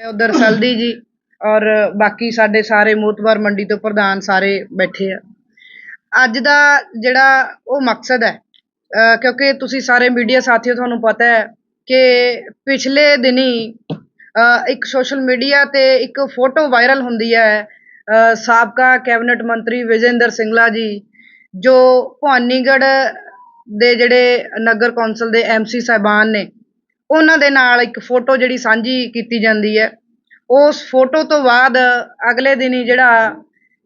ਉਧਰ ਸਲਦੀ ਜੀ ਔਰ ਬਾਕੀ ਸਾਡੇ ਸਾਰੇ ਮੋਤਬਰ ਮੰਡੀ ਤੋਂ ਪ੍ਰਧਾਨ ਸਾਰੇ ਬੈਠੇ ਆ। ਅੱਜ ਦਾ ਜਿਹੜਾ ਉਹ ਮਕਸਦ ਹੈ ਕਿਉਂਕਿ ਤੁਸੀਂ ਸਾਰੇ ਮੀਡੀਆ ਸਾਥੀਓ ਤੁਹਾਨੂੰ ਪਤਾ ਹੈ ਕਿ ਪਿਛਲੇ ਦਿਨੀ ਇੱਕ ਸੋਸ਼ਲ ਮੀਡੀਆ ਤੇ ਇੱਕ ਫੋਟੋ ਵਾਇਰਲ ਹੁੰਦੀ ਹੈ ਸਾਬਕਾ ਕੈਬਨਿਟ ਮੰਤਰੀ ਵਿਜੇਂਦਰ ਸਿੰਗਲਾ ਜੀ, ਜੋ ਭਵਾਨੀਗੜ੍ਹ ਦੇ ਜਿਹੜੇ ਨਗਰ ਕੌਂਸਲ ਦੇ ਐਮਸੀ ਸਾਹਿਬਾਨ ਨੇ ਉਹਨਾਂ ਦੇ ਨਾਲ ਇੱਕ ਫੋਟੋ ਜਿਹੜੀ ਸਾਂਝੀ ਕੀਤੀ ਜਾਂਦੀ ਹੈ। ਉਸ ਫੋਟੋ ਤੋਂ ਬਾਅਦ ਅਗਲੇ ਦਿਨ ਹੀ ਜਿਹੜਾ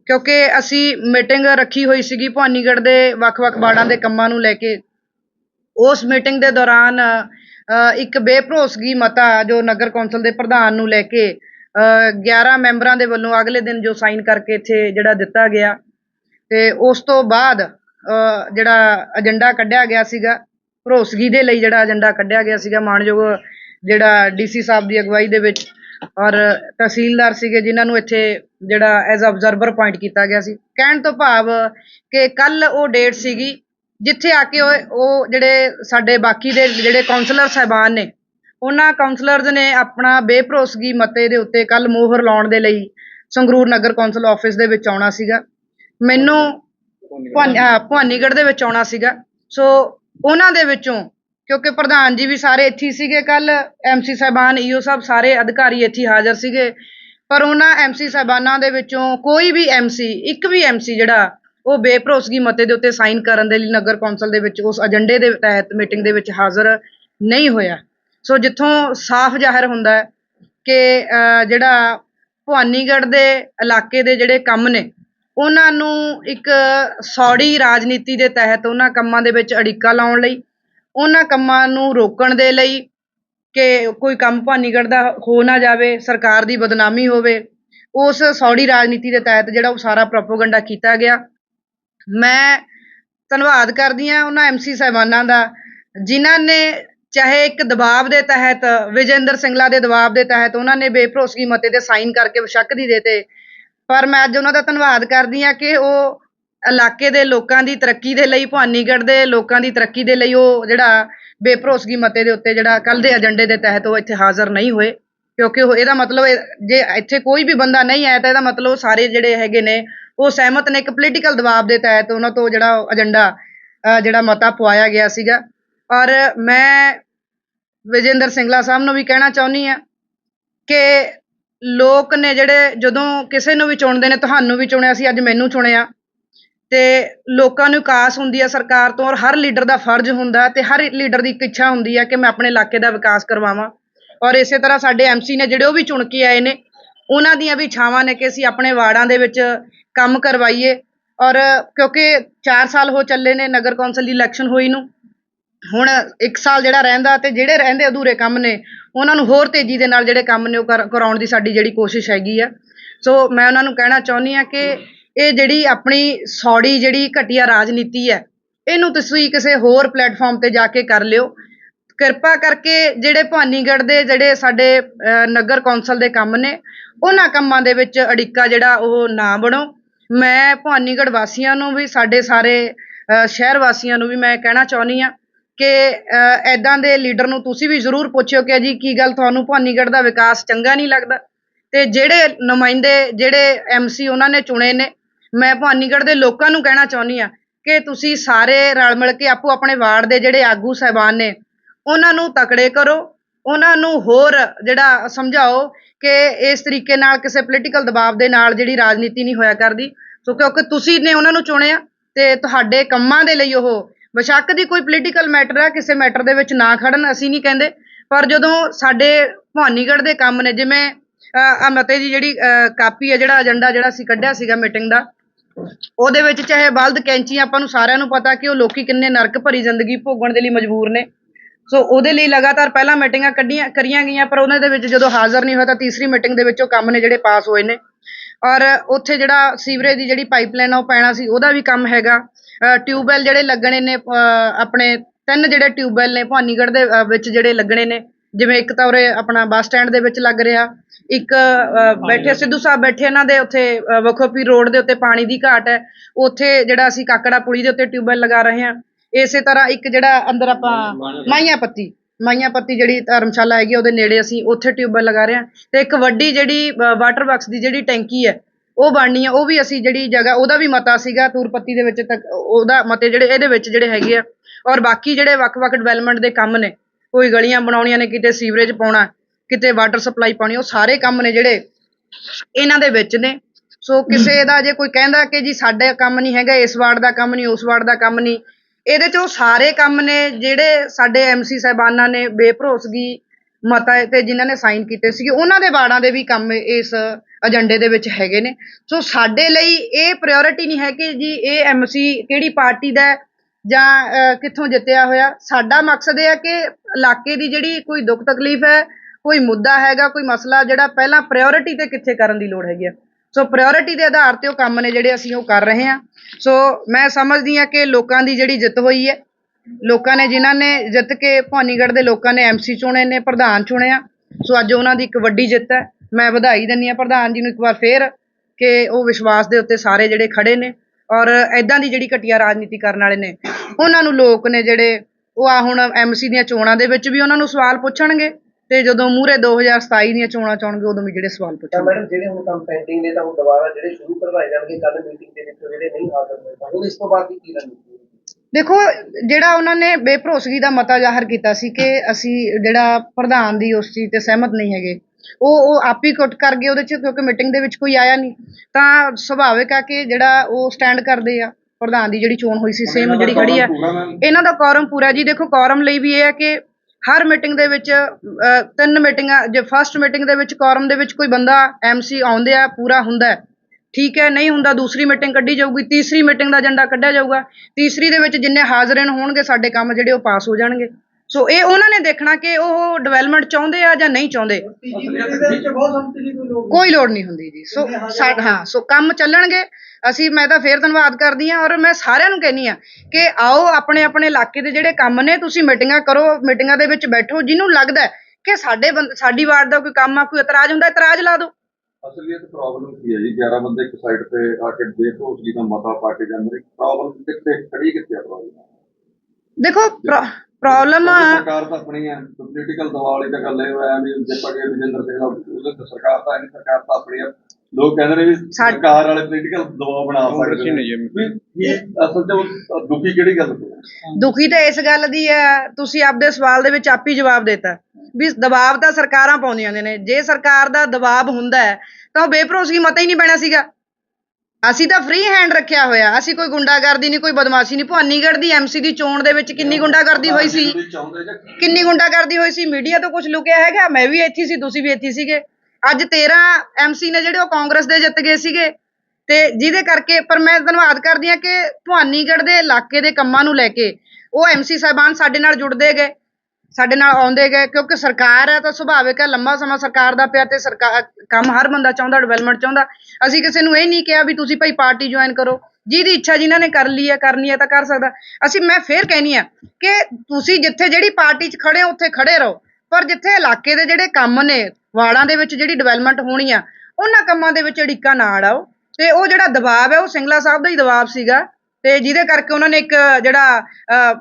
ਕਿਉਂਕਿ ਅਸੀਂ ਮੀਟਿੰਗ ਰੱਖੀ ਹੋਈ ਸੀਗੀ ਭਵਾਨੀਗੜ੍ਹ ਦੇ ਵੱਖ-ਵੱਖ ਵਾਰਡਾਂ ਦੇ ਕੰਮਾਂ ਨੂੰ ਲੈ ਕੇ। ਉਸ ਮੀਟਿੰਗ ਦੇ ਦੌਰਾਨ ਇੱਕ ਬੇਭਰੋਸਗੀ ਮਤਾ ਜੋ ਨਗਰ ਕੌਂਸਲ ਦੇ ਪ੍ਰਧਾਨ ਨੂੰ ਲੈ ਕੇ ਅ, 11 ਮੈਂਬਰਾਂ ਦੇ ਵੱਲੋਂ ਅਗਲੇ ਦਿਨ ਜੋ ਸਾਈਨ ਕਰਕੇ ਇੱਥੇ ਜਿਹੜਾ ਦਿੱਤਾ ਗਿਆ। ਤੇ ਉਸ ਤੋਂ ਬਾਅਦ ਜਿਹੜਾ ਏਜੰਡਾ ਕੱਢਿਆ ਗਿਆ ਸੀਗਾ। ਭਰੋਸਗੀ ਦੇ ਲਈ ਜਿਹੜਾ ਏਜੰਡਾ ਕੱਢਿਆ ਗਿਆ ਸੀਗਾ ਮਾਨਯੋਗ ਜਿਹੜਾ ਡੀਸੀ ਸਾਹਿਬ ਦੀ ਅਗਵਾਈ ਦੇ ਵਿੱਚ ਔਰ ਤਹਿਸੀਲਦਾਰ ਸੀਗੇ ਜਿਨ੍ਹਾਂ ਨੂੰ ਇੱਥੇ ਜਿਹੜਾ ਐਜ਼ ਆਬਜ਼ਰਵਰ ਪੁਆਇੰਟ ਕੀਤਾ ਗਿਆ ਸੀ। ਕਹਿਣ ਤੋਂ ਭਾਵ ਕਿ ਕੱਲ ਉਹ ਡੇਟ ਸੀਗੀ ਜਿੱਥੇ ਆ ਕੇ ਉਹ ਉਹ ਜਿਹੜੇ ਸਾਡੇ ਬਾਕੀ ਦੇ ਜਿਹੜੇ ਕਾਉਂਸਲਰ ਸਾਹਿਬਾਨ ਨੇ ਉਹਨਾਂ ਕਾਉਂਸਲਰਸ ਨੇ ਆਪਣਾ ਬੇਭਰੋਸਗੀ ਮਤੇ ਦੇ ਉੱਤੇ ਕੱਲ ਮੋਹਰ ਲਾਉਣ ਦੇ ਲਈ ਸੰਗਰੂਰ ਨਗਰ ਕੌਂਸਲ ਆਫਿਸ ਦੇ ਵਿੱਚ ਆਉਣਾ ਸੀਗਾ। ਮੈਨੂੰ ਭਵਾਨੀਗੜ੍ਹ ਦੇ ਵਿੱਚ ਆਉਣਾ ਸੀਗਾ। ਸੋ ਉਹਨਾਂ ਦੇ ਵਿੱਚੋਂ, ਕਿਉਂਕਿ ਪ੍ਰਧਾਨ ਜੀ ਵੀ ਸਾਰੇ ਇੱਥੇ ਹੀ ਸੀਗੇ ਕੱਲ ਐਮਸੀ ਸਾਹਿਬਾਨ, ਈਓ ਸਾਹਿਬ ਸਾਰੇ ਅਧਿਕਾਰੀ ਇੱਥੇ ਹਾਜ਼ਰ ਸੀਗੇ। ਪਰ ਉਹਨਾਂ ਐਮਸੀ ਸਾਹਿਬਾਨਾਂ ਦੇ ਵਿੱਚੋਂ ਕੋਈ ਵੀ ਐਮਸੀ ਇੱਕ ਵੀ ਐਮਸੀ ਜਿਹੜਾ, ਉਹ ਬੇਭਰੋਸਗੀ ਮਤੇ ਦੇ ਉੱਤੇ ਸਾਈਨ ਕਰਨ ਦੇ ਲਈ ਨਗਰ ਕੌਂਸਲ ਦੇ ਵਿੱਚ, ਉਸ ਏਜੰਡੇ ਦੇ ਤਹਿਤ ਮੀਟਿੰਗ ਦੇ ਵਿੱਚ ਹਾਜ਼ਰ ਨਹੀਂ ਹੋਇਆ। ਸੋ ਜਿੱਥੋਂ ਸਾਫ਼ ਜ਼ਾਹਿਰ ਹੁੰਦਾ ਕਿ ਜਿਹੜਾ ਭਵਾਨੀਗੜ੍ਹ ਦੇ ਇਲਾਕੇ ਦੇ ਜਿਹੜੇ ਕੰਮ ਨੇ ਉਹਨਾਂ ਨੂੰ ਇੱਕ ਸੌੜੀ ਰਾਜਨੀਤੀ ਦੇ ਤਹਿਤ ਉਹਨਾਂ ਕੰਮਾਂ ਦੇ ਵਿੱਚ ਅੜਿੱਕਾ ਲਾਉਣ ਲਈ, ਉਹਨਾਂ ਕੰਮਾਂ ਨੂੰ ਰੋਕਣ ਦੇ ਲਈ ਕਿ ਕੋਈ ਕੰਮ ਭਾਨੀਗੜ੍ਹ ਦਾ ਹੋ ਨਾ ਜਾਵੇ, ਸਰਕਾਰ ਦੀ ਬਦਨਾਮੀ ਹੋਵੇ, ਉਸ ਸੌੜੀ ਰਾਜਨੀਤੀ ਦੇ ਤਹਿਤ ਜਿਹੜਾ ਉਹ ਸਾਰਾ ਪ੍ਰੋਪੋਗੰਡਾ ਕੀਤਾ ਗਿਆ। ਮੈਂ ਧੰਨਵਾਦ ਕਰਦੀ ਹਾਂ ਉਹਨਾਂ ਐਮਸੀ ਸਾਹਿਬਾਨਾਂ ਦਾ, ਜਿਨ੍ਹਾਂ ਨੇ ਚਾਹੇ ਇੱਕ ਦਬਾਅ ਦੇ ਤਹਿਤ, ਵਿਜੇਂਦਰ ਸਿੰਗਲਾ ਦੇ ਦਬਾਅ ਦੇ ਤਹਿਤ ਉਹਨਾਂ ਨੇ ਬੇਭਰੋਸਗੀ ਮਤੇ ਤੇ ਸਾਈਨ ਕਰਕੇ ਬਸ਼ੱਕ ਦੀ ਦੇਤੇ ਪਰ ਮੈਂ ਅੱਜ ਉਹਨਾਂ ਦਾ ਧੰਨਵਾਦ ਕਰਦੀ ਹਾਂ ਕਿ ਉਹ ਇਲਾਕੇ ਦੇ ਲੋਕਾਂ ਦੀ ਤਰੱਕੀ ਦੇ ਲਈ, ਭਵਾਨੀਗੜ੍ਹ ਦੇ ਲੋਕਾਂ ਦੀ ਤਰੱਕੀ ਦੇ ਲਈ ਉਹ ਜਿਹੜਾ ਬੇਭਰੋਸਗੀ ਮਤੇ ਦੇ ਉੱਤੇ ਜਿਹੜਾ ਕੱਲ ਦੇ ਏਜੰਡੇ ਦੇ ਤਹਿਤ ਉਹ ਇੱਥੇ ਹਾਜ਼ਰ ਨਹੀਂ ਹੋਏ। ਕਿਉਂਕਿ ਉਹ ਇਹਦਾ ਮਤਲਬ ਜੇ ਇੱਥੇ ਕੋਈ ਵੀ ਬੰਦਾ ਨਹੀਂ ਆਇਆ ਤਾਂ ਇਹਦਾ ਮਤਲਬ ਸਾਰੇ ਜਿਹੜੇ ਹੈਗੇ ਨੇ, ਉਹ ਸਹਿਮਤ ਨੇ ਇੱਕ ਪੋਲੀਟੀਕਲ ਦਬਾਅ ਦੇ ਤਹਿਤ ਉਹਨਾਂ ਤੋਂ ਜਿਹੜਾ ਏਜੰਡਾ ਜਿਹੜਾ ਮਤਾ ਪਵਾਇਆ ਗਿਆ ਸੀਗਾ। ਔਰ ਮੈਂ ਵਿਜੇਂਦਰ ਸਿੰਗਲਾ ਸਾਹਿਬ ਨੂੰ ਵੀ ਕਹਿਣਾ ਚਾਹੁੰਦੀ ਆ ਕਿ ਲੋਕ ਨੇ ਜਿਹੜੇ ਜਦੋਂ ਕਿਸੇ ਨੂੰ ਵੀ ਚੁਣਦੇ ਨੇ, ਤੁਹਾਨੂੰ ਵੀ ਚੁਣਿਆ ਸੀ, ਅੱਜ ਮੈਨੂੰ ਚੁਣਿਆ। ਤੇ ਲੋਕਾਂ ਨੂੰ ਕਾਸ ਹੁੰਦੀ ਹੈ ਸਰਕਾਰ ਤੋਂ ਔਰ ਹਰ ਲੀਡਰ ਦਾ ਫਰਜ਼ ਹੁੰਦਾ ਤੇ ਹਰ ਲੀਡਰ ਦੀ ਇੱਕ ਇੱਛਾ ਹੁੰਦੀ ਹੈ ਕਿ ਮੈਂ ਆਪਣੇ ਇਲਾਕੇ ਦਾ ਵਿਕਾਸ ਕਰਵਾਵਾਂ। ਔਰ ਇਸੇ ਤਰ੍ਹਾਂ ਸਾਡੇ ਐਮਸੀ ਨੇ ਜਿਹੜੇ ਉਹ ਵੀ ਚੁਣ ਕੇ ਆਏ ਨੇ, ਉਹਨਾਂ ਦੀਆਂ ਵੀ ਇੱਛਾਵਾਂ ਨੇ ਕਿ ਅਸੀਂ ਆਪਣੇ ਵਾਰਡਾਂ ਦੇ ਵਿੱਚ ਕੰਮ ਕਰਵਾਈਏ। ਔਰ ਕਿਉਂਕਿ 4 ਸਾਲ ਹੋ ਚੱਲੇ ਨੇ, ਨਗਰ ਕੌਂਸਲ ਦੀ ਇਲੈਕਸ਼ਨ ਹੋਈ ਨੂੰ। ਹੁਣ 1 ਸਾਲ ਜਿਹੜਾ ਰਹਿੰਦਾ ਤੇ ਜਿਹੜੇ ਰਹਿੰਦੇ ਅਧੂਰੇ ਕੰਮ ਨੇ ਉਹਨਾਂ ਨੂੰ ਹੋਰ ਤੇਜ਼ੀ ਦੇ ਨਾਲ ਜਿਹੜੇ ਕੰਮ ਨੇ ਉਹ ਕਰ- ਕਰਾਉਣ ਦੀ ਸਾਡੀ ਜਿਹੜੀ ਕੋਸ਼ਿਸ਼ ਹੈਗੀ ਆ। ਸੋ ਮੈਂ ਉਹਨਾਂ ਨੂੰ ਕਹਿਣਾ ਚਾਹੁੰਦੀ ਆ ਕਿ ਇਹ ਜਿਹੜੀ ਆਪਣੀ ਸੌੜੀ ਜਿਹੜੀ ਘਟੀਆ ਰਾਜਨੀਤੀ ਹੈ, ਇਹਨੂੰ ਤੁਸੀਂ ਕਿਸੇ ਹੋਰ ਪਲੇਟਫਾਰਮ ਤੇ ਜਾ ਕੇ ਕਰ ਲਿਓ। ਕਿਰਪਾ ਕਰਕੇ ਜਿਹੜੇ ਭਵਾਨੀਗੜ੍ਹ ਦੇ ਜਿਹੜੇ ਸਾਡੇ ਨਗਰ ਕੌਂਸਲ ਦੇ ਕੰਮ ਨੇ, ਉਹਨਾਂ ਕੰਮਾਂ ਦੇ ਵਿੱਚ ਅੜਿੱਕਾ ਜਿਹੜਾ ਉਹ ਨਾ ਬਣੋ। ਮੈਂ ਭਵਾਨੀਗੜ੍ਹ ਵਾਸੀਆਂ ਨੂੰ ਵੀ, ਸਾਡੇ ਸਾਰੇ ਸ਼ਹਿਰ ਵਾਸੀਆਂ ਨੂੰ ਵੀ ਮੈਂ ਕਹਿਣਾ ਚਾਹੁੰਦੀ ਆ ਕਿ ਅਹ, ਐਦਾਂ ਦੇ ਲੀਡਰ ਨੂੰ ਤੁਸੀਂ ਵੀ ਜ਼ਰੂਰ ਪੁੱਛਿਓ ਕਿ ਜੀ ਕੀ ਗੱਲ ਤੁਹਾਨੂੰ ਭਵਾਨੀਗੜ੍ਹ ਦਾ ਵਿਕਾਸ ਚੰਗਾ ਨਹੀਂ ਲੱਗਦਾ? ਤੇ ਜਿਹੜੇ ਨੁਮਾਇੰਦੇ ਜਿਹੜੇ ਐਮਸੀ ਉਹਨਾਂ ਨੇ ਚੁਣੇ ਨੇ ਮੈਂ ਭਵਾਨੀਗੜ੍ਹ ਦੇ ਲੋਕਾਂ ਨੂੰ ਕਹਿਣਾ ਚਾਹੁੰਦੀ ਆ ਕਿ ਤੁਸੀਂ ਸਾਰੇ ਰਲ ਮਿਲ ਕੇ ਆਪੋ ਆਪਣੇ ਵਾਰਡ ਦੇ ਜਿਹੜੇ ਆਗੂ ਸਾਹਿਬਾਨ ਨੇ ਉਹਨਾਂ ਨੂੰ ਤਕੜੇ ਕਰੋ ਉਹਨਾਂ ਨੂੰ ਹੋਰ ਜਿਹੜਾ ਸਮਝਾਓ ਕਿ ਇਸ ਤਰੀਕੇ ਨਾਲ ਕਿਸੇ ਪੋਲੀਟੀਕਲ ਦਬਾਅ ਦੇ ਨਾਲ ਜਿਹੜੀ ਰਾਜਨੀਤੀ ਨਹੀਂ ਹੋਇਆ ਕਰਦੀ। ਸੋ ਕਿਉਂਕਿ ਤੁਸੀਂ ਨੇ ਉਹਨਾਂ ਨੂੰ ਚੁਣਿਆ ਤੇ ਤੁਹਾਡੇ ਕੰਮਾਂ ਦੇ ਲਈ ਉਹ ਬੇਸ਼ੱਕ ਦੀ ਕੋਈ ਪੋਲੀਟੀਕਲ ਮੈਟਰ ਆ, ਕਿਸੇ ਮੈਟਰ ਦੇ ਵਿੱਚ ਨਾ ਖੜਨ, ਅਸੀਂ ਨਹੀਂ ਕਹਿੰਦੇ। ਪਰ ਜਦੋਂ ਸਾਡੇ ਭਵਾਨੀਗੜ੍ਹ ਦੇ ਕੰਮ ਨੇ, ਜਿਵੇਂ ਆ ਮਤੇ ਦੀ ਜਿਹੜੀ ਕਾਪੀ ਹੈ ਜਿਹੜਾ ਏਜੰਡਾ ਜਿਹੜਾ ਅਸੀਂ ਕੱਢਿਆ ਸੀਗਾ ਮੀਟਿੰਗ ਦਾ, ਉਹਦੇ ਵਿੱਚ ਚਾਹੇ ਬਲਦ ਕੈਂਚੀ ਆਪਾਂ ਨੂੰ ਸਾਰਿਆਂ ਨੂੰ ਪਤਾ ਕਿ ਉਹ ਲੋਕੀ ਕਿੰਨੇ ਨਰਕ ਭਰੀ ਜ਼ਿੰਦਗੀ ਭੋਗਣ ਦੇ ਲਈ ਮਜਬੂਰ ਨੇ। ਸੋ ਉਹਦੇ ਲਈ ਲਗਾਤਾਰ ਪਹਿਲਾਂ ਮੀਟਿੰਗਾਂ ਕੱਢੀਆਂ, ਕਰੀਆਂ ਗਈਆਂ, ਪਰ ਉਹਨਾਂ ਦੇ ਵਿੱਚ ਜਦੋਂ ਹਾਜ਼ਰ ਨਹੀਂ ਹੋਇਆ ਤਾਂ ਤੀਸਰੀ ਮੀਟਿੰਗ ਦੇ ਵਿੱਚ ਉਹ ਕੰਮ ਨੇ ਜਿਹੜੇ ਪਾਸ ਹੋਏ ਨੇ। ਔਰ ਉੱਥੇ ਜਿਹੜਾ ਸੀਵਰੇਜ ਦੀ ਜਿਹੜੀ ਪਾਈਪਲਾਈਨ ਆ ਉਹ ਪੈਣਾ ਸੀ ਉਹਦਾ ਵੀ ਕੰਮ ਹੈਗਾ। ਟਿਊਬਵੈਲ ਜਿਹੜੇ ਲੱਗਣੇ ਨੇ ਆਪਣੇ ਤਿੰਨ ਜਿਹੜੇ ਟਿਊਬਵੈਲ ਨੇ ਭਵਾਨੀਗੜ੍ਹ ਦੇ ਵਿੱਚ ਜਿਹੜੇ ਲੱਗਣੇ ਨੇ ਜਿਵੇਂ ਇੱਕ ਤਾਂ ਉਰੇ ਆਪਣਾ ਬੱਸ ਸਟੈਂਡ ਦੇ ਵਿੱਚ ਲੱਗ ਰਿਹਾ ਇੱਕ ਬੈਠੇ ਸਿੱਧੂ ਸਾਹਿਬ ਬੈਠੇ ਇਹਨਾਂ ਦੇ ਉੱਥੇ ਵਖੋਪੀ ਰੋਡ ਦੇ ਉੱਤੇ ਪਾਣੀ ਦੀ ਘਾਟ ਹੈ। ਉੱਥੇ ਜਿਹੜਾ ਅਸੀਂ ਕਾਕੜਾ ਪੁਲੀ ਦੇ ਉੱਤੇ ਟਿਊਬਵੈਲ ਲਗਾ ਰਹੇ ਹਾਂ। ਇਸੇ ਤਰ੍ਹਾਂ ਇੱਕ ਜਿਹੜਾ ਅੰਦਰ ਆਪਾਂ ਮਾਈਆਂ ਪੱਤੀ ਮਾਈਆਂ ਪੱਤੀ ਜਿਹੜੀ ਧਰਮਸ਼ਾਲਾ ਹੈਗੀ ਉਹਦੇ ਨੇੜੇ ਅਸੀਂ ਉੱਥੇ ਟਿਊਬਵੈੱਲ ਲਗਾ ਰਹੇ ਹਾਂ। ਤੇ ਇੱਕ ਵੱਡੀ ਜਿਹੜੀ ਵਾਟਰ ਬਾਕਸ ਦੀ ਜਿਹੜੀ ਟੈਂਕੀ ਹੈ, ਉਹ ਬਣਨੀ ਆ, ਉਹ ਵੀ ਅਸੀਂ ਜਿਹੜੀ ਜਗ੍ਹਾ, ਉਹਦਾ ਵੀ ਮਤਾ ਸੀਗਾ ਤੂਰਪੱਤੀ ਦੇ ਵਿੱਚ ਤੱਕ, ਉਹਦਾ ਮਤੇ ਜਿਹੜੇ, ਇਹਦੇ ਵਿੱਚ ਜਿਹੜੇ ਹੈਗੇ ਆ। ਔਰ ਬਾਕੀ ਜਿਹੜੇ ਵੱਖ-ਵੱਖ ਡਿਵੈਲਪਮੈਂਟ ਦੇ ਕੰਮ ਨੇ, ਕੋਈ ਗਲੀਆਂ ਬਣਾਉਣੀਆਂ ਨੇ, ਕਿਤੇ ਸੀਵਰੇਜ ਪਾਉਣਾ, ਕਿਤੇ ਵਾਟਰ ਸਪਲਾਈ ਪਾਉਣੀ, ਉਹ ਸਾਰੇ ਕੰਮ ਨੇ ਜਿਹੜੇ ਇਹਨਾਂ ਦੇ ਵਿੱਚ ਨੇ। ਸੋ ਕਿਸੇ ਦਾ ਜੇ ਕੋਈ ਕਹਿੰਦਾ ਕਿ ਜੀ, ਸਾਡੇ ਕੰਮ ਨਹੀਂ ਹੈਗਾ, ਇਸ ਵਾਰਡ ਦਾ ਕੰਮ ਨਹੀਂ, ਉਸ ਵਾਰਡ ਦਾ ਕੰਮ ਨਹੀਂ ਇਹਦੇ ਚ ਉਹ ਸਾਰੇ ਕੰਮ ਨੇ ਜਿਹੜੇ ਸਾਡੇ ਐਮਸੀ ਸਾਹਿਬਾਨਾਂ ਨੇ ਬੇਭਰੋਸਗੀ ਮਤਾ ਤੇ ਜਿਨ੍ਹਾਂ ਨੇ ਸਾਈਨ ਕੀਤੇ ਸੀਗੇ, ਉਹਨਾਂ ਦੇ ਵਾਰਡਾਂ ਦੇ ਵੀ ਕੰਮ ਇਸ ਏਜੰਡੇ ਦੇ ਵਿੱਚ ਹੈਗੇ ਨੇ। ਸੋ ਸਾਡੇ ਲਈ ਇਹ ਪ੍ਰਾਇੋਰਟੀ ਨਹੀਂ ਹੈ ਕਿ ਜੀ ਇਹ ਐਮਸੀ ਕਿਹੜੀ ਪਾਰਟੀ ਦਾ ਹੈ ਜਾਂ ਕਿੱਥੋਂ ਜਿੱਤਿਆ ਹੋਇਆ। ਸਾਡਾ ਮਕਸਦ ਇਹ ਹੈ ਕਿ ਇਲਾਕੇ ਦੀ ਜਿਹੜੀ ਕੋਈ ਦੁੱਖ ਤਕਲੀਫ ਹੈ, ਕੋਈ ਮੁੱਦਾ ਹੈਗਾ, ਕੋਈ ਮਸਲਾ ਜਿਹੜਾ ਪਹਿਲਾਂ ਪ੍ਰਾਇੋਰਟੀ ਤੇ ਕਿੱਥੇ ਕਰਨ ਦੀ ਲੋੜ ਹੈਗੀ ਹੈ ਸੋ ਪ੍ਰਾਇੋਰਟੀ ਦੇ ਆਧਾਰ ਤੇ ਉਹ ਕੰਮ ਨੇ ਜਿਹੜੇ ਅਸੀਂ ਉਹ ਕਰ ਰਹੇ ਹਾਂ। ਸੋ ਮੈਂ ਸਮਝਦੀ ਹਾਂ ਕਿ ਲੋਕਾਂ ਦੀ ਜਿਹੜੀ ਜਿੱਤ ਹੋਈ ਹੈ, ਲੋਕਾਂ ਨੇ ਜਿਨ੍ਹਾਂ ਨੇ ਜਿੱਤ ਕੇ ਭਵਾਨੀਗੜ੍ਹ ਦੇ ਲੋਕਾਂ ਨੇ ਐਮਸੀ ਚੁਣੇ ਨੇ, ਪ੍ਰਧਾਨ ਚੁਣਿਆ ਸੋ ਅੱਜ ਉਹਨਾਂ ਦੀ ਇੱਕ ਵੱਡੀ ਜਿੱਤ ਹੈ। ਮੈਂ ਵਧਾਈ ਦਿੰਦੀ ਹਾਂ ਪ੍ਰਧਾਨ ਜੀ ਨੂੰ ਇੱਕ ਵਾਰ ਫੇਰ ਕਿ ਉਹ ਵਿਸ਼ਵਾਸ ਦੇ ਉੱਤੇ ਸਾਰੇ ਜਿਹੜੇ ਖੜੇ ਨੇ ਔਰ ਐਦਾਂ ਦੀ ਜਿਹੜੀ ਘਟੀਆ ਰਾਜਨੀਤੀ ਕਰਨ ਵਾਲੇ ਨੇ। ਉਹਨਾਂ ਨੂੰ ਲੋਕ ਨੇ ਜਿਹੜੇ, ਉਹ ਆ ਹੁਣ ਐਮਸੀ ਦੀਆਂ ਚੋਣਾਂ ਦੇ ਵਿੱਚ ਵੀ ਉਹਨਾਂ ਨੂੰ ਸਵਾਲ ਪੁੱਛਣਗੇ। ਤੇ ਜਦੋਂ ਮੂਹਰੇ 2027 ਦੀਆਂ ਚੋਣਾਂ ਚਾਉਣਗੇ ਉਦੋਂ ਵੀ ਜਿਹੜੇ ਸਵਾਲ ਤਾਂ ਪੁੱਛਣਗੇ। ਮੈਡਮ ਜਿਹੜੇ ਹੁਣ ਕੰਮ ਪੈਂਡਿੰਗ ਨੇ ਤਾਂ ਉਹ ਦੁਬਾਰਾ ਜਿਹੜੇ ਸ਼ੁਰੂ ਕਰਵਾਏ ਜਾਣਗੇ ਕੱਲ ਮੀਟਿੰਗ ਦੇ ਵਿੱਚ ਜਿਹੜੇ ਨਹੀਂ ਹਾਜ਼ਰ ਹੋਏ ਤਾਂ ਹੁਣ ਇਸ ਤੋਂ ਬਾਅਦ ਦੀ ਕੀ ਰਣਨੀਤੀ ਦੇਖੋ ਜਿਹੜਾ ਉਹਨਾਂ ਨੇ ਬੇਭਰੋਸਗੀ ਦਾ ਮਤਾ ਜ਼ਾਹਰ ਕੀਤਾ ਸੀ ਕਿ ਅਸੀਂ ਜਿਹੜਾ ਪ੍ਰਧਾਨ ਦੀ ਉਸ ਚੀਜ਼ ਤੇ ਸਹਿਮਤ ਨਹੀਂ ਹੈਗੇ ਉਹ ਉਹ ਆਪ ਹੀ ਕੁੱਟ ਕਰ ਗਏ ਉਹਦੇ ਚ ਕਿਉਂਕਿ ਮੀਟਿੰਗ ਦੇ ਵਿੱਚ ਕੋਈ ਆਇਆ ਨਹੀਂ। ਤਾਂ ਸੁਭਾਵਿਕ ਆ ਕਿ ਜਿਹੜਾ ਉਹ ਸਟੈਂਡ ਕਰਦੇ ਆ ਪ੍ਰਧਾਨ ਦੀ ਜਿਹੜੀ ਚੋਣ ਹੋਈ ਸੀ ਸੇਮ ਜਿਹੜੀ ਖੜੀ ਆ। ਇਹਨਾਂ ਦਾ ਕੋਰਮ ਪੂਰਾ ਜੀ ਦੇਖੋ ਕੋਰਮ ਲਈ ਵੀ ਇਹ ਹੈ ਕਿ ਹਰ ਮੀਟਿੰਗ ਦੇ ਵਿੱਚ ਤਿੰਨ ਮੀਟਿੰਗਾਂ, ਜੇ ਫਰਸਟ ਮੀਟਿੰਗ ਦੇ ਵਿੱਚ ਕੋਰਮ ਦੇ ਵਿੱਚ ਕੋਈ ਬੰਦਾ ਐਮਸੀ ਆਉਂਦੇ ਆ, ਪੂਰਾ ਹੁੰਦਾ ਠੀਕ ਹੈ, ਨਹੀਂ ਹੁੰਦਾ, ਦੂਸਰੀ ਮੀਟਿੰਗ ਕੱਢੀ ਜਾਊਗੀ, ਤੀਸਰੀ ਮੀਟਿੰਗ ਦਾ ਏਜੰਡਾ ਕੱਢਿਆ ਜਾਊਗਾ। ਤੀਸਰੀ ਦੇ ਵਿੱਚ ਜਿੰਨੇ ਹਾਜ਼ਰੀਨ ਹੋਣਗੇ, ਸਾਡੇ ਕੰਮ ਜਿਹੜੇ ਉਹ ਪਾਸ ਹੋ ਜਾਣਗੇ। ਸੋ ਇਹ ਉਹਨਾਂ ਨੇ ਦੇਖਣਾ ਕਿ ਉਹ ਡਿਵੈਲਪਮੈਂਟ ਚਾਹੁੰਦੇ ਆ ਜਾਂ ਨਹੀਂ ਚਾਹੁੰਦੇ। ਕੋਈ ਲੋੜ ਨਹੀਂ ਹੁੰਦੀ ਜੀ। ਸੋ ਹਾਂ, ਸੋ ਕੰਮ ਚੱਲਣਗੇ। ਅਸੀਂ, ਮੈਂ ਤਾਂ ਫੇਰ ਧੰਨਵਾਦ ਕਰਦੀ ਹਾਂ ਔਰ ਮੈਂ ਸਾਰਿਆਂ ਨੂੰ ਕਹਿੰਨੀ ਆ ਕਿ ਆਓ ਆਪਣੇ ਆਪਣੇ ਇਲਾਕੇ ਦੇ ਜਿਹੜੇ ਕੰਮ ਨੇ, ਤੁਸੀਂ ਮੀਟਿੰਗਾਂ ਕਰੋ, ਮੀਟਿੰਗਾਂ ਦੇ ਵਿੱਚ ਬੈਠੋ। ਜਿਹਨੂੰ ਲੱਗਦਾ ਕਿ ਸਾਡੇ ਬੰਦ- ਸਾਡੀ ਵਾਰਡ ਦਾ ਕੋਈ ਕੰਮ ਆ, ਕੋਈ ਇਤਰਾਜ਼ ਹੁੰਦਾ, ਇਤਰਾਜ਼ ਲਾ ਦਿਓ। ਅਸਲੀਅਤ ਪ੍ਰੋਬਲਮ ਕੀ ਹੈ ਜੀ? 11 ਬੰਦੇ ਇੱਕ ਸਾਈਡ ਤੇ ਆ ਕੇ ਬੇਭਰੋਸਗੀ ਦਾ ਮਤਾ ਪਾ ਕੇ ਜਾਂਦੇ ਪ੍ਰੋਬਲਮ ਕਿੱਥੇ? ਖੜੀ ਕਿੱਥੇ ਆ? ਪ੍ਰੋਬਲਮ ਦੇਖੋ ਪ੍ਰੋਬਲਮ ਸਰਕਾਰ ਤਾਂ ਆਪਣੀ ਹੈ ਪੋਲੀਟੀਕਲ ਦਬਾਅ ਵਾਲੀ ਤਾਂ ਗੱਲ ਇਹ ਹੋਇਆ ਵੀ ਜੇ ਪੜੇ ਵਿਜੇਂਦਰ ਸਿੰਘ ਦਾ ਉਹਦੇ ਤੇ ਸਰਕਾਰ ਤਾਂ ਨਹੀਂ ਸਰਕਾਰ ਤਾਂ ਆਪਣੀ ਹੈ ਲੋਕ ਕਹਿੰਦੇ ਨੇ ਵੀ ਸਰਕਾਰ ਵਾਲੇ ਪੋਲੀਟੀਕਲ ਦਬਾਅ ਬਣਾ ਸਕਦੇ ਨੇ। ਵੀ ਇਹ ਅਸਲ ਉਹ ਦੁਖੀ ਕਿਹੜੀ ਗੱਲ ਤੋਂ ਹੈ? ਦੁਖੀ ਤਾਂ ਇਸ ਗੱਲ ਦੀ ਹੈ ਤੁਸੀਂ ਆਪਦੇ ਸਵਾਲ ਦੇ ਵਿੱਚ ਆਪ ਹੀ ਜਵਾਬ ਦਿੱਤਾ। ਵੀ ਦਬਾਅ ਤਾਂ ਸਰਕਾਰਾਂ ਪਾਉਂਦੀਆਂ ਨੇ ਜੇ ਸਰਕਾਰ ਦਾ ਦਬਾਅ ਹੁੰਦਾ ਹੈ ਤਾਂ ਉਹ ਬੇਭਰੋਸਗੀ ਮਤਾ ਹੀ ਨਹੀਂ ਪੈਣਾ ਸੀਗਾ। ਅਸੀਂ ਤਾਂ ਫ੍ਰੀ ਹੈਂਡ ਰੱਖਿਆ ਹੋਇਆ। ਅਸੀਂ ਕੋਈ ਗੁੰਡਾਗਰਦੀ ਨਹੀਂ ਕੋਈ ਬਦਮਾਸ਼ੀ ਨਹੀਂ। ਭਵਾਨੀਗੜ੍ਹ ਦੀ ਐਮਸੀ ਦੀ ਚੋਣ ਦੇ ਵਿੱਚ ਕਿੰਨੀ ਗੁੰਡਾਗਰਦੀ ਹੋਈ ਸੀ? ਕਿੰਨੀ ਗੁੰਡਾਗਰਦੀ ਹੋਈ ਸੀ? ਮੀਡੀਆ ਤੋਂ ਕੁਝ ਲੁਕਿਆ ਹੈਗਾ? ਮੈਂ ਵੀ ਇੱਥੇ ਸੀ ਤੁਸੀਂ ਵੀ ਇੱਥੇ ਸੀਗੇ। ਅੱਜ 13 ਐਮਸੀ ਨੇ ਜਿਹੜੇ ਉਹ ਕਾਂਗਰਸ ਦੇ ਜਿੱਤ ਗਏ ਸੀਗੇ। ਤੇ ਜਿਹਦੇ ਕਰਕੇ ਪਰ ਮੈਂ ਧੰਨਵਾਦ ਕਰਦੀ ਹਾਂ ਕਿ ਭਵਾਨੀਗੜ੍ਹ ਦੇ ਇਲਾਕੇ ਦੇ ਕੰਮਾਂ ਨੂੰ ਲੈ ਕੇ ਉਹ ਐਮਸੀ ਸਾਹਿਬਾਨ ਸਾਡੇ ਨਾਲ ਜੁੜਦੇ ਗਏ। ਸਾਡੇ ਨਾਲ ਆਉਂਦੇ ਗਏ, ਕਿਉਂਕਿ ਸਰਕਾਰ ਹੈ ਤਾਂ ਸੁਭਾਵਿਕ ਹੈ ਲੰਮਾ ਸਮਾਂ ਸਰਕਾਰ ਦਾ ਪਿਆ ਤੇ ਸਰਕਾਰ ਕੰਮ ਹਰ ਬੰਦਾ ਚਾਹੁੰਦਾ ਡਿਵੈਲਪਮੈਂਟ ਚਾਹੁੰਦਾ। ਅਸੀਂ ਕਿਸੇ ਨੂੰ ਇਹ ਨਹੀਂ ਕਿਹਾ ਵੀ ਤੁਸੀਂ ਭਾਈ ਪਾਰਟੀ ਜੁਆਇਨ ਕਰੋ। ਜਿਹਦੀ ਇੱਛਾ ਜਿਨ੍ਹਾਂ ਨੇ ਕਰ ਲਈ ਹੈ, ਕਰਨੀ ਹੈ ਤਾਂ ਕਰ ਸਕਦਾ। ਅਸੀਂ, ਮੈਂ ਫੇਰ ਕਹਿਨੀ ਆ ਕਿ ਤੁਸੀਂ ਜਿੱਥੇ ਜਿਹੜੀ ਪਾਰਟੀ 'ਚ ਖੜੇ ਹੋ, ਉੱਥੇ ਖੜੇ ਰਹੋ। ਪਰ ਜਿੱਥੇ ਇਲਾਕੇ ਦੇ ਜਿਹੜੇ ਕੰਮ ਨੇ ਵਾਰਡਾਂ ਦੇ ਵਿੱਚ ਜਿਹੜੀ ਡਿਵੈਲਪਮੈਂਟ ਹੋਣੀ ਆ, ਉਹਨਾਂ ਕੰਮਾਂ ਦੇ ਵਿੱਚ ਅੜਿੱਕਾ ਨਾ ਅੜਾਓ ਤੇ ਉਹ ਜਿਹੜਾ ਦਬਾਅ ਹੈ ਉਹ ਸਿੰਗਲਾ ਸਾਹਿਬ ਦਾ ਹੀ ਦਬਾਅ ਸੀਗਾ। ਤੇ ਜਿਹਦੇ ਕਰਕੇ ਉਹਨਾਂ ਨੇ ਇੱਕ, ਜਿਹੜਾ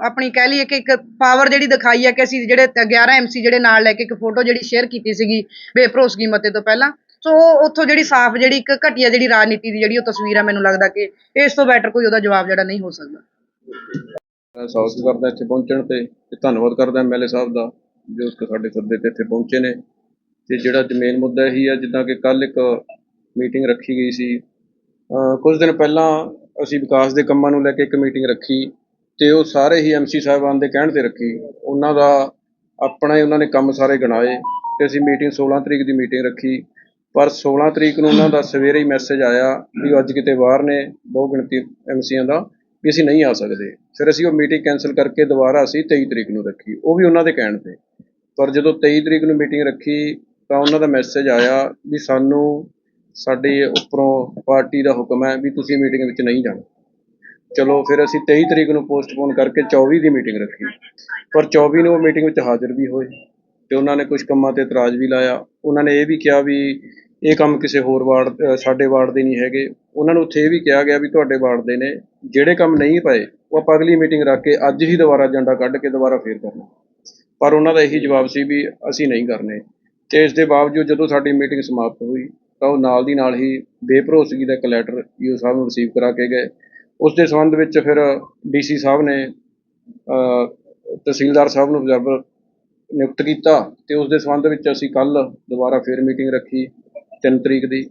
ਆਪਣੀ ਕਹਿ ਲਈਏ ਕਿ ਇੱਕ ਪਾਵਰ ਜਿਹੜੀ ਦਿਖਾਈ ਹੈ ਕਿ ਅਸੀਂ ਜਿਹੜੇ 11 ਐਮਸੀ ਜਿਹੜੇ ਨਾਲ ਲੈ ਕੇ ਇੱਕ ਫੋਟੋ ਜਿਹੜੀ ਸ਼ੇਅਰ ਕੀਤੀ ਸੀਗੀ ਬੇਭਰੋਸਗੀ ਮਤੇ ਤੋਂ ਪਹਿਲਾਂ। ਸੋ ਉਹ ਉੱਥੋਂ ਜਿਹੜੀ ਸਾਫ਼ ਜਿਹੜੀ ਇੱਕ ਘਟੀਆ ਜਿਹੜੀ ਰਾਜਨੀਤੀ ਦੀ ਜਿਹੜੀ ਉਹ ਤਸਵੀਰ ਆ, ਮੈਨੂੰ ਲੱਗਦਾ ਕਿ ਇਸ ਤੋਂ ਬੈਟਰ ਕੋਈ ਉਹਦਾ ਜਵਾਬ ਜਿਹੜਾ ਨਹੀਂ ਹੋ ਸਕਦਾ। ਸਵਾਗਤ ਕਰਦਾ ਇੱਥੇ ਪਹੁੰਚਣ ਤੇ ਤੇ ਧੰਨਵਾਦ ਕਰਦਾ ਐਮਐਲਏ ਸਾਹਿਬ ਦਾ, ਜੋ ਸਾਡੇ ਸੱਦੇ ਤੇ ਇੱਥੇ ਪਹੁੰਚੇ ਨੇ। ਤੇ ਜਿਹੜਾ ਅੱਜ ਮੇਨ ਮੁੱਦਾ ਇਹੀ ਹੈ ਜਿੱਦਾਂ ਕਿ ਕੱਲ ਇੱਕ ਮੀਟਿੰਗ ਰੱਖੀ ਗਈ ਸੀ ਕੁਝ ਦਿਨ ਪਹਿਲਾਂ ਅਸੀਂ ਵਿਕਾਸ ਦੇ ਕੰਮਾਂ ਨੂੰ ਲੈ ਕੇ ਇੱਕ ਮੀਟਿੰਗ ਰੱਖੀ ਤੇ ਉਹ ਸਾਰੇ ਹੀ ਐਮਸੀ ਸਾਹਿਬਾਨ ਦੇ ਕਹਿਣ ਤੇ ਰੱਖੀ। ਉਹਨਾਂ ਦਾ ਆਪਣਾ ਹੀ ਉਹਨਾਂ ਨੇ ਕੰਮ ਸਾਰੇ ਗਿਣਾਏ ਤੇ ਅਸੀਂ ਮੀਟਿੰਗ 16 ਤਰੀਕ ਦੀ ਮੀਟਿੰਗ ਰੱਖੀ। ਪਰ 16 ਤਰੀਕ ਨੂੰ ਉਹਨਾਂ ਦਾ ਸਵੇਰੇ ਹੀ ਮੈਸੇਜ ਆਇਆ ਵੀ ਉਹ ਅੱਜ ਕਿਤੇ ਬਾਹਰ ਨੇ ਬਹੁ ਗਿਣਤੀ ਐਮਸੀਆਂ ਦਾ ਵੀ ਅਸੀਂ ਨਹੀਂ ਆ ਸਕਦੇ। ਫਿਰ ਅਸੀਂ ਉਹ ਮੀਟਿੰਗ ਕੈਨਸਲ ਕਰਕੇ ਦੁਬਾਰਾ ਅਸੀਂ 23 ਤਰੀਕ ਨੂੰ ਰੱਖੀ। ਉਹ ਵੀ ਉਹਨਾਂ ਦੇ ਕਹਿਣ ਤੇ। ਪਰ ਜਦੋਂ 23 ਤਰੀਕ ਨੂੰ ਮੀਟਿੰਗ ਰੱਖੀ ਤਾਂ ਉਹਨਾਂ ਦਾ ਮੈਸੇਜ ਆਇਆ ਵੀ ਸਾਨੂੰ ਸਾਡੇ ਉੱਪਰੋਂ ਪਾਰਟੀ ਦਾ ਹੁਕਮ ਹੈ ਵੀ ਤੁਸੀਂ ਮੀਟਿੰਗ ਵਿੱਚ ਨਹੀਂ ਜਾਣਾ। ਚਲੋ ਫਿਰ ਅਸੀਂ 23 ਤਰੀਕ ਨੂੰ ਪੋਸਟਪੋਨ ਕਰਕੇ 24 ਦੀ ਮੀਟਿੰਗ ਰੱਖੀ। ਪਰ 24 ਨੂੰ ਉਹ ਮੀਟਿੰਗ ਵਿੱਚ ਹਾਜ਼ਰ ਵੀ ਹੋਏ ਤੇ ਉਹਨਾਂ ਨੇ ਕੁਝ ਕੰਮਾਂ ਤੇ ਇਤਰਾਜ਼ ਵੀ ਲਾਇਆ। ਉਹਨਾਂ ਨੇ ਇਹ ਵੀ ਕਿਹਾ ਵੀ ਇਹ ਕੰਮ ਕਿਸੇ ਹੋਰ ਵਾਰਡ ਸਾਡੇ ਵਾਰਡ ਦੇ ਨਹੀਂ ਹੈਗੇ। ਉਹਨਾਂ ਨੂੰ ਉੱਥੇ ਇਹ ਵੀ ਕਿਹਾ ਗਿਆ ਵੀ ਤੁਹਾਡੇ ਵਾਰਡ ਦੇ ਨੇ। ਜਿਹੜੇ ਕੰਮ ਨਹੀਂ ਪਏ, ਉਹ ਆਪਾਂ ਅਗਲੀ ਮੀਟਿੰਗ ਰੱਖ ਕੇ ਅੱਜ ਹੀ ਦੁਬਾਰਾ ਏਜੰਡਾ ਕੱਢ ਕੇ ਦੁਬਾਰਾ ਫੇਰ ਕਰਨਾ। ਪਰ ਉਹਨਾਂ ਦਾ ਇਹੀ ਜਵਾਬ ਸੀ ਵੀ ਅਸੀਂ ਨਹੀਂ ਕਰਨੇ। ਤੇ ਇਸ ਦੇ ਬਾਵਜੂਦ ਜਦੋਂ ਸਾਡੀ ਮੀਟਿੰਗ ਸਮਾਪਤ ਹੋਈ ਤਾਂ ਉਹ ਨਾਲ ਦੀ ਨਾਲ ਹੀ ਬੇਭਰੋਸਗੀ ਦਾ ਇੱਕ ਲੈਟਰ ਈਓ ਸਾਹਿਬ ਨੂੰ ਰਿਸੀਵ ਕਰਾ ਕੇ ਗਏ। ਉਸ ਦੇ ਸੰਬੰਧ ਵਿੱਚ ਫਿਰ ਡੀਸੀ ਸਾਹਿਬ ਨੇ ਤਹਿਸੀਲਦਾਰ ਸਾਹਿਬ ਨੂੰ ਅਬਜ਼ਰਵਰ ਨਿਯੁਕਤ ਕੀਤਾ ਤੇ ਉਸ ਦੇ ਸੰਬੰਧ ਵਿੱਚ ਅਸੀਂ ਕੱਲ ਦੁਬਾਰਾ ਫਿਰ ਮੀਟਿੰਗ ਰੱਖੀ 3 ਤਰੀਕ ਦੀ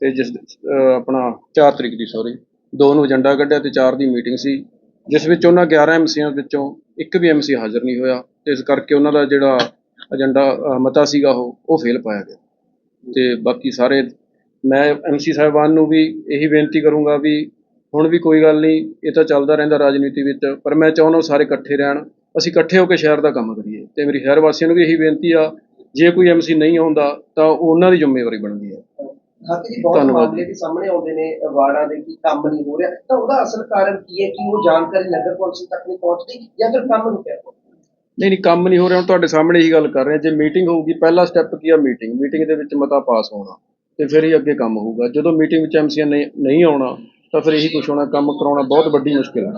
ਤੇ ਜਿਸ ਆਪਣਾ 4 ਤਰੀਕ ਦੀ ਸੌਰੀ ਦੋ ਨੂੰ ਏਜੰਡਾ ਕੱਢਿਆ ਤੇ 4 ਦੀ ਮੀਟਿੰਗ ਸੀ, ਜਿਸ ਵਿੱਚ ਉਹਨਾਂ 11 ਐਮਸੀਆਂ ਵਿੱਚੋਂ ਇੱਕ ਵੀ ਐਮਸੀ ਹਾਜ਼ਰ ਨਹੀਂ ਹੋਇਆ ਤੇ ਇਸ ਕਰਕੇ ਉਹਨਾਂ ਦਾ ਜਿਹੜਾ ਏਜੰਡਾ ਮਤਾ ਸੀਗਾ ਉਹ ਉਹ ਫੇਲ ਪਾਇਆ ਗਿਆ। ਤੇ ਬਾਕੀ ਸਾਰੇ ਮੈਂ ਐਮਸੀ ਸਾਹਿਬਾਨ ਨੂੰ ਵੀ ਇਹੀ ਬੇਨਤੀ ਕਰੂੰਗਾ ਵੀ ਹੁਣ ਵੀ ਕੋਈ ਗੱਲ ਨਹੀਂ ਇਹ ਤਾਂ ਚੱਲਦਾ ਰਹਿੰਦਾ ਰਾਜਨੀਤੀ ਵਿੱਚ ਪਰ ਮੈਂ ਚਾਹੁੰਦਾ ਸਾਰੇ ਇਕੱਠੇ ਰਹਿਣ। ਅਸੀਂ ਇਕੱਠੇ ਹੋ ਕੇ ਸ਼ਹਿਰ ਦਾ ਕੰਮ ਕਰੀਏ। ਤੇ ਮੇਰੀ ਸ਼ਹਿਰ ਵਾਸੀਆਂ ਨੂੰ ਵੀ ਇਹੀ ਬੇਨਤੀ ਆ ਜੇ ਕੋਈ ਐਮਸੀ ਨਹੀਂ ਆਉਂਦਾ ਤਾਂ ਉਹ ਉਹਨਾਂ ਦੀ ਜ਼ਿੰਮੇਵਾਰੀ ਬਣਦੀ ਹੈ। ਹਾਕੀ ਜੀ ਬਹੁਤ ਧੰਨਵਾਦ। ਮਾਮਲੇ ਵੀ ਸਾਹਮਣੇ ਆਉਂਦੇ ਨੇ ਵਾਰਡਾਂ ਦੇ ਕੀ ਕੰਮ ਨਹੀਂ ਹੋ ਰਿਹਾ। ਤਾਂ ਉਹਦਾ ਅਸਲ ਕਾਰਨ ਕੀ ਹੈ? ਕਿ ਉਹ ਜਾਣਕਾਰੀ ਨਗਰ ਕੌਂਸਲ ਤੱਕ ਨਹੀਂ ਪਹੁੰਚਦੀ ਜਾਂ ਫਿਰ ਕੰਮ ਨਹੀਂ ਪਿਆ ਨਹੀਂ ਨਹੀਂ, ਕੰਮ ਨਹੀਂ ਹੋ ਰਿਹਾ। ਹੁਣ ਤੁਹਾਡੇ ਸਾਹਮਣੇ ਹੀ ਗੱਲ ਕਰ ਰਹੇ। ਹਾਂ ਜੇ ਮੀਟਿੰਗ ਹੋਊਗੀ, ਪਹਿਲਾ ਸਟੈਪ ਕੀ ਆ ਮੀਟਿੰਗ? ਮੀਟਿੰਗ ਦੇ ਵਿੱਚ ਮਤਾ ਪਾਸ ਹੋਣਾ ਤੇ ਫਿਰ ਹੀ ਅੱਗੇ ਕੰਮ ਹੋਊਗਾ। ਜਦੋਂ ਮੀਟਿੰਗ ਵਿੱਚ ਐਮਸੀਆਂ ਨਹੀਂ ਨਹੀਂ ਆਉਣਾ, ਤਾਂ ਫਿਰ ਇਹੀ ਕੁਝ ਹੋਣਾ। ਕੰਮ ਕਰਾਉਣਾ ਬਹੁਤ ਵੱਡੀ ਮੁਸ਼ਕਿਲ ਹੈ।